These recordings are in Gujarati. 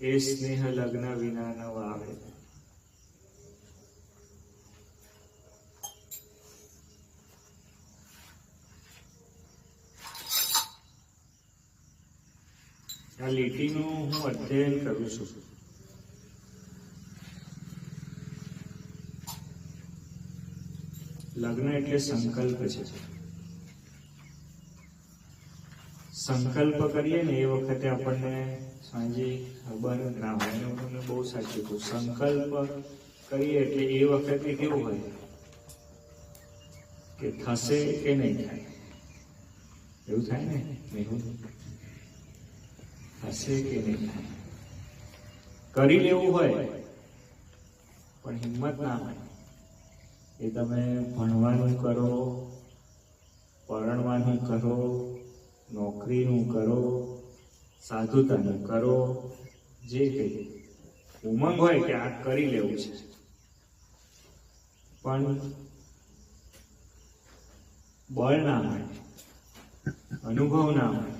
એ સ્નેહ લગ્ન વિના ન આવે આ લીટીનું હું અધ્યયન કરું છું. લગ્ન એટલે સંકલ્પ છે. સંકલ્પ કરીએ ને એ વખતે આપણને સાંજે ખબર ના હોય. તમને બહુ સાચું કહું. સંકલ્પ કરીએ એટલે એ વખતે કેવું હોય કે થશે કે નહીં થાય. એવું થાય ને? મેહુલ થશે કે નહીં થાય? કરી લેવું હોય, પણ હિંમત ના હોય. એ તમે ભણવાનું કરો, પરણવાનું કરો નોકરીનું કરો, સાધુતાનું કરો, જે કંઈ ઉમંગ હોય કે આ કરી લેવું છે. પણ બળ ના હોય અનુભવ ના હોય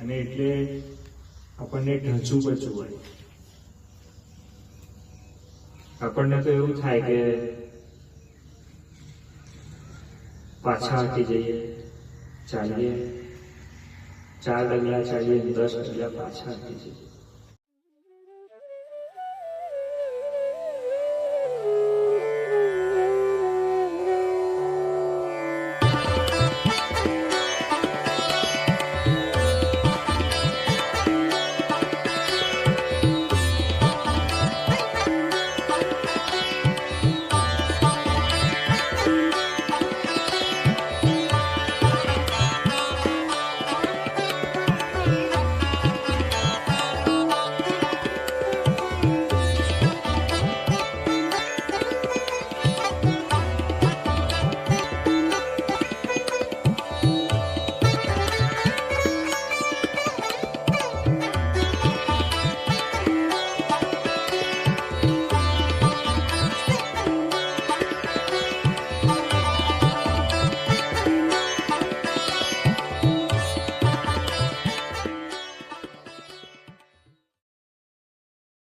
અને એટલે આપણને ઢંચું બચું હોય. આપણને તો એવું થાય કે પાછા હટી જઈએ, ચાલીએ, ચાર ડગલા ચાલીએ દસ ડગલા પાછા હટી જઈએ.